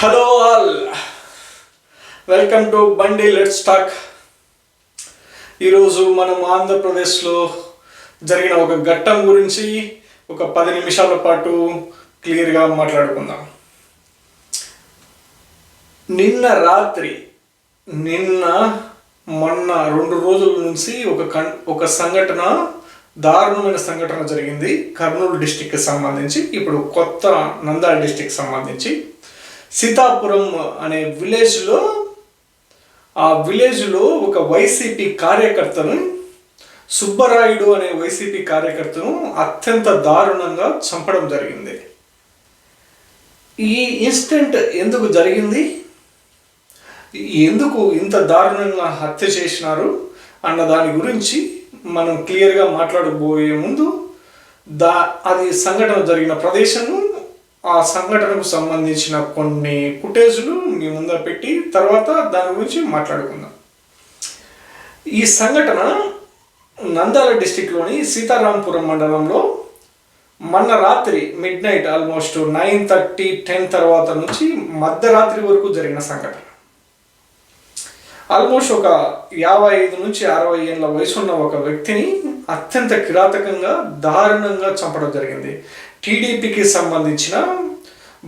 Hello all welcome to Bandi let's talk ఈరోజు మనం ఆంధ్రప్రదేశ్లో జరిగిన ఒక ఘట్టం గురించి ఒక పది నిమిషాల పాటు క్లియర్గా మాట్లాడుకుందాం. నిన్న రాత్రి నిన్న మొన్న రెండు రోజుల నుంచి ఒక కన్ ఒక సంఘటన దారుణమైన సంఘటన జరిగింది కర్నూలు డిస్టిక్కి సంబంధించి. ఇప్పుడు కొత్త నంద్యాల డిస్టిక్ సంబంధించి. సీతాపురం అనే విలేజ్లో ఆ విలేజ్లో ఒక వైసీపీ కార్యకర్తను సుబ్బరాయుడు అనే వైసీపీ కార్యకర్తను అత్యంత దారుణంగా చంపడం జరిగింది. ఈ ఇన్సిడెంట్ ఎందుకు జరిగింది? ఎందుకు ఇంత దారుణంగా హత్య చేసినారు? అన్న దాని గురించి మనం క్లియర్గా మాట్లాడబోయే ముందు దా అది సంఘటన జరిగిన ప్రదేశము ఆ సంఘటనకు సంబంధించిన కొన్ని ఫుటేజ్లు మీ ముందర పెట్టి తర్వాత దాని గురించి మాట్లాడుకుందాం. ఈ సంఘటన నంద్యాల డిస్టిక్లోని సీతారాంపురం మండలంలో మొన్న రాత్రి midnight almost nine thirty ten తర్వాత నుంచి మధ్యరాత్రి వరకు జరిగిన సంఘటన. ఆల్మోస్ట్ ఒక యాభై ఐదు నుంచి అరవై ఏళ్ళ వయసు ఉన్న ఒక వ్యక్తిని అత్యంత కిరాతకంగా దారుణంగా చంపడం జరిగింది. టీడీపీకి సంబంధించిన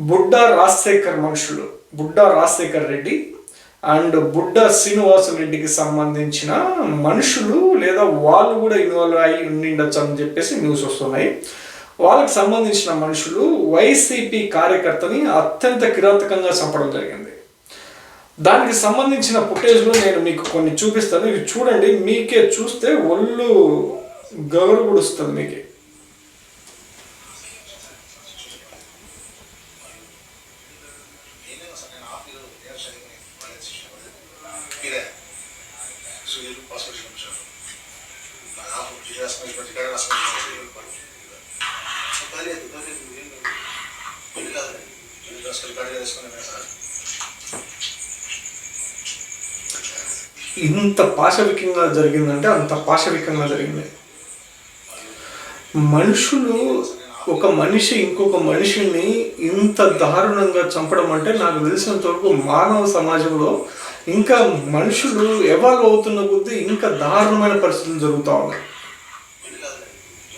బుడ్డా రాజశేఖర్ మనుషులు బుడ్డా రాజశేఖర్ రెడ్డి అండ్ బుడ్డ శ్రీనివాస రెడ్డికి సంబంధించిన మనుషులు లేదా వాళ్ళు కూడా ఇన్వాల్వ్ అయి ఉండిండొచ్చు అని చెప్పేసి న్యూస్ వస్తున్నాయి. వాళ్ళకి సంబంధించిన మనుషులు వైసీపీ కార్యకర్తని అత్యంత కిరాతకంగా చంపడం జరిగింది. దానికి సంబంధించిన ఫుటేజ్లో నేను మీకు కొన్ని చూపిస్తాను. ఇవి చూడండి మీకే చూస్తే ఒళ్ళు గౌరవడుస్తుంది మీకే. Nada, porque ya las cosas practicar las cosas Dale, tú dale, tú bien. Dale, dale. Yo las ఇంత పాశవికంగా జరిగిందంటే అంత పాశవికంగా జరిగింది మనుషులు ఒక మనిషి ఇంకొక మనిషిని ఇంత దారుణంగా చంపడం అంటే నాకు తెలిసినంత వరకు మానవ సమాజంలో ఇంకా మనుషులు ఎవాల్వ్ అవుతున్న కొద్దీ ఇంకా దారుణమైన పరిస్థితులు జరుగుతూ ఉన్నాయి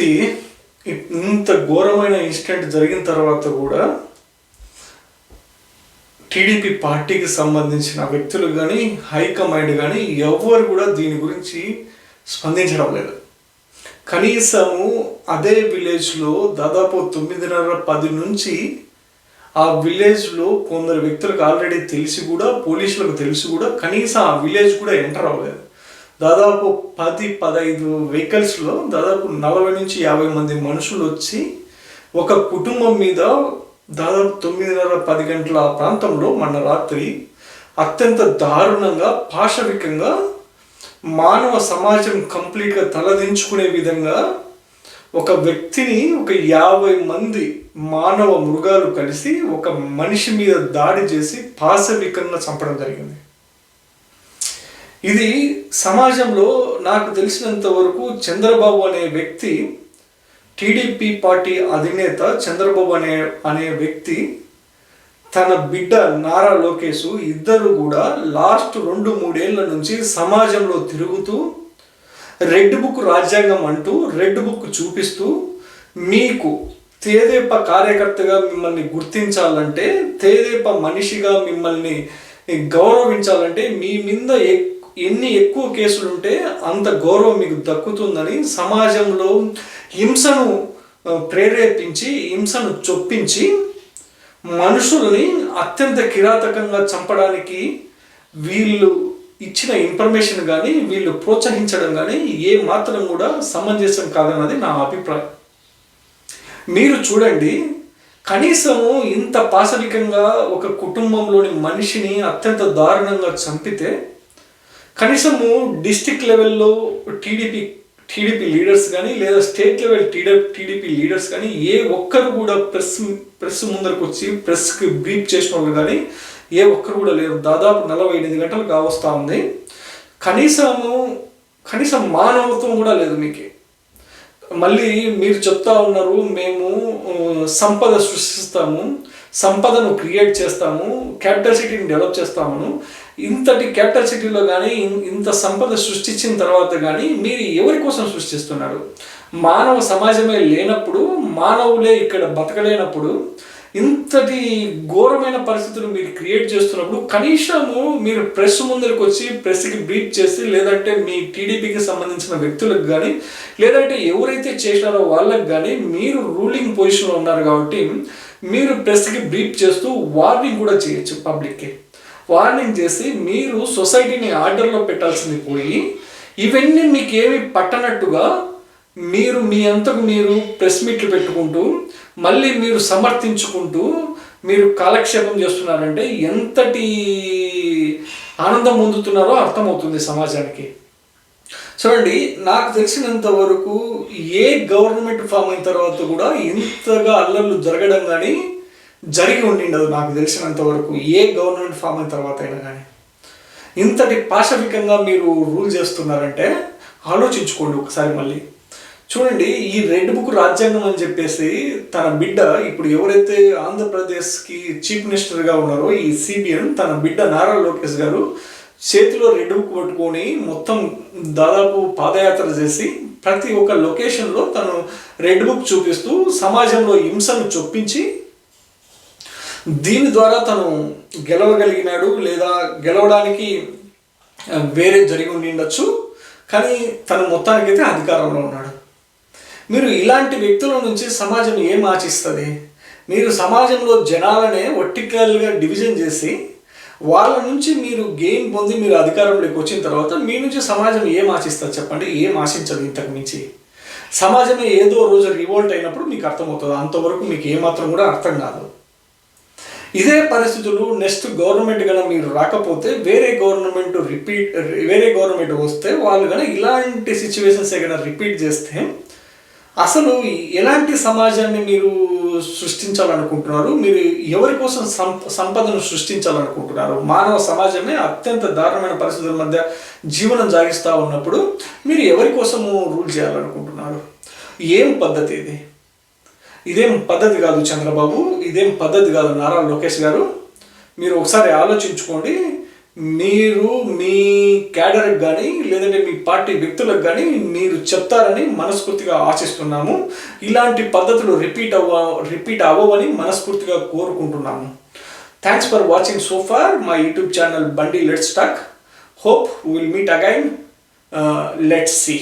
వ్యక్తి ఇంత ఘోరమైన ఇన్సిడెంట్ జరిగిన తర్వాత కూడా టీడీపీ పార్టీకి సంబంధించిన వ్యక్తులు కానీ హైకమాండ్ కానీ ఎవ్వరు కూడా దీని గురించి స్పందించడం లేదు. కనీసము అదే విలేజ్లో దాదాపు తొమ్మిదిన్నర పది నుంచి ఆ విలేజ్లో కొందరు వ్యక్తులకు ఆల్రెడీ తెలిసి కూడా పోలీసులకు తెలిసి కూడా కనీసం ఆ విలేజ్ కూడా ఎంటర్ అవ్వలేదు. దాదాపు పది పదహైదు వెహికల్స్లో దాదాపు నలభై నుంచి యాభై మంది మనుషులు వచ్చి ఒక కుటుంబం మీద దాదాపు తొమ్మిదిన్నర పది గంటల ఆ ప్రాంతంలో మన రాత్రి అత్యంత దారుణంగా పాశవికంగా మానవ సమాజం కంప్లీట్గా తలదించుకునే విధంగా ఒక వ్యక్తిని ఒక యాభై మంది మానవ మృగాలు కలిసి ఒక మనిషి మీద దాడి చేసి పాశవికంగా చంపడం జరిగింది. ఇది సమాజంలో నాకు తెలిసినంత వరకు చంద్రబాబు అనే వ్యక్తి టీడీపీ పార్టీ అధినేత చంద్రబాబు అనే అనే వ్యక్తి తన బిడ్డ నారా లోకేష్ ఇద్దరు కూడా లాస్ట్ రెండు మూడేళ్ళ నుంచి సమాజంలో తిరుగుతూ రెడ్ బుక్ రాజ్యాంగం అంటూ రెడ్ బుక్ చూపిస్తూ మీకు తేదేప కార్యకర్తగా మిమ్మల్ని గుర్తించాలంటే తేదేప మనిషిగా మిమ్మల్ని గౌరవించాలంటే మీ మీద ఎక్- ఎన్ని ఎక్కువ కేసులు ఉంటే అంత గౌరవం మీకు దక్కుతుందని సమాజంలో హింసను ప్రేరేపించి హింసను చొప్పించి మనుషుల్ని అత్యంత కిరాతకంగా చంపడానికి వీళ్ళు ఇచ్చిన ఇన్ఫర్మేషన్ కానీ వీళ్ళు ప్రోత్సహించడం కానీ ఏ మాత్రం కూడా సమంజసం కాదన్నది నా అభిప్రాయం. మీరు చూడండి కనీసము ఇంత పాశవికంగా ఒక కుటుంబంలోని మనిషిని అత్యంత దారుణంగా చంపితే కనీసము డిస్టిక్ లెవెల్లో టీడీపీ టీడీపీ లీడర్స్ కానీ లేదా state level TD TDP leaders కానీ ఏ ఒక్కరు కూడా ప్రెస్ ప్రెస్ ముందరకు వచ్చి ప్రెస్కి బ్రీఫ్ చేసిన వాళ్ళు కానీ ఏ ఒక్కరు కూడా లేరు. దాదాపు నలభై ఎనిమిది గంటలు కావస్తా ఉంది. కనీసము కనీసం మానవత్వం కూడా లేదు మీకు. మళ్ళీ మీరు చెప్తా ఉన్నారు మేము సంపద సృష్టిస్తాము. సంపదను క్రియేట్ చేస్తాము క్యాపిటల్ సిటీని డెవలప్ చేస్తాము. ఇంతటి క్యాపిటల్ సిటీలో కానీ ఇంత సంపద సృష్టించిన తర్వాత కానీ మీరు ఎవరి కోసం సృష్టిస్తున్నారు? మానవ సమాజమే లేనప్పుడు మానవులే ఇక్కడ బతకలేనప్పుడు ఇంతటి ఘోరమైన పరిస్థితులు మీరు క్రియేట్ చేస్తున్నప్పుడు కనీసము మీరు ప్రెస్ ముందరికి వచ్చి ప్రెస్కి బ్రీఫ్ చేసి లేదంటే మీ టీడీపీకి సంబంధించిన వ్యక్తులకు కానీ లేదంటే ఎవరైతే చేసినారో వాళ్ళకి కానీ మీరు రూలింగ్ పొజిషన్లో ఉన్నారు కాబట్టి మీరు ప్రెస్కి బ్రీఫ్ చేస్తూ వార్నింగ్ కూడా చేయొచ్చు పబ్లిక్కి. వార్నింగ్ చేసి మీరు సొసైటీని ఆర్డర్లో పెట్టాల్సింది పోయి ఇవన్నీ మీకు ఏమి పట్టనట్టుగా మీరు మీ అంతకు మీరు ప్రెస్ మీట్లు పెట్టుకుంటూ మళ్ళీ మీరు సమర్థించుకుంటూ మీరు కాలక్షేపం చేస్తున్నారంటే ఎంతటి ఆనందం పొందుతున్నారో అర్థమవుతుంది సమాజానికి. చూడండి నాకు తెలిసినంత వరకు ఏ గవర్నమెంట్ ఫామ్ అయిన తర్వాత కూడా ఇంతగా అల్లర్లు జరగడం కానీ జరిగి ఉండిండదు నాకు తెలిసినంత వరకు. ఏ గవర్నమెంట్ ఫామ్ అయిన తర్వాత అయినా కానీ ఇంతటి పాశవికంగా మీరు రూల్ చేస్తున్నారంటే ఆలోచించుకోండి ఒకసారి మళ్ళీ. చూడండి ఈ రెడ్ బుక్ రాజ్యాంగం అని చెప్పేసి తన బిడ్డ ఇప్పుడు ఎవరైతే ఆంధ్రప్రదేశ్కి చీఫ్ మినిస్టర్గా ఉన్నారో ఈ సిబిఎన్ తన బిడ్డ నారా లోకేష్ గారు చేతిలో రెడ్ బుక్ పట్టుకొని మొత్తం దాదాపు పాదయాత్ర చేసి ప్రతి ఒక్క లొకేషన్లో తను రెడ్ బుక్ చూపిస్తూ సమాజంలో హింసను చొప్పించి దీని ద్వారా తను గెలవగలిగినాడు లేదా గెలవడానికి వేరే జరిగి ఉండి ఉండొచ్చు. కానీ తను మొత్తానికైతే అధికారంలో ఉన్నాడు. మీరు ఇలాంటి వ్యక్తుల నుంచి సమాజం ఏం ఆశిస్తుంది మీరు సమాజంలో జనాలనే వర్టికల్గా డివిజన్ చేసి వాళ్ళ నుంచి మీరు గెయిన్ పొంది మీరు అధికారంలోకి వచ్చిన తర్వాత మీ నుంచి సమాజం ఏం ఆశిస్తారు చెప్పండి? ఏం ఆశించదు ఇంతకు మించి. సమాజమే ఏదో రోజు రివోల్ట్ అయినప్పుడు మీకు అర్థమవుతుంది. అంతవరకు మీకు ఏమాత్రం కూడా అర్థం కాదు. ఇదే పరిస్థితులు నెక్స్ట్ గవర్నమెంట్ కనుక మీరు రాకపోతే వేరే గవర్నమెంట్ రిపీట్ వేరే గవర్నమెంట్ వస్తే వాళ్ళు కనుక ఇలాంటి సిచ్యువేషన్స్ ఏమైనా రిపీట్ చేస్తే అసలు ఎలాంటి సమాజాన్ని మీరు సృష్టించాలనుకుంటున్నారు? మీరు ఎవరి కోసం సంపదను సృష్టించాలనుకుంటున్నారు? మానవ సమాజమే అత్యంత దారుణమైన పరిస్థితుల మధ్య జీవనం సాగిస్తూ ఉన్నప్పుడు మీరు ఎవరి కోసము రూల్ చేయాలనుకుంటున్నారు? ఏం పద్ధతి ఇది? ఇదేం పద్ధతి కాదు చంద్రబాబు ఇదేం పద్ధతి కాదు నారా లోకేష్ గారు? మీరు ఒకసారి ఆలోచించుకోండి. మీరు మీ క్యాడర్కి కానీ లేదంటే మీ పార్టీ వ్యక్తులకు కానీ మీరు చెప్తారని మనస్ఫూర్తిగా ఆశిస్తున్నాము. ఇలాంటి పద్ధతులు రిపీట్ అవ్వ రిపీట్ అవ్వవని మనస్ఫూర్తిగా కోరుకుంటున్నాము. Thanks for watching so far my YouTube channel Bandi let's talk hope will meet again let's see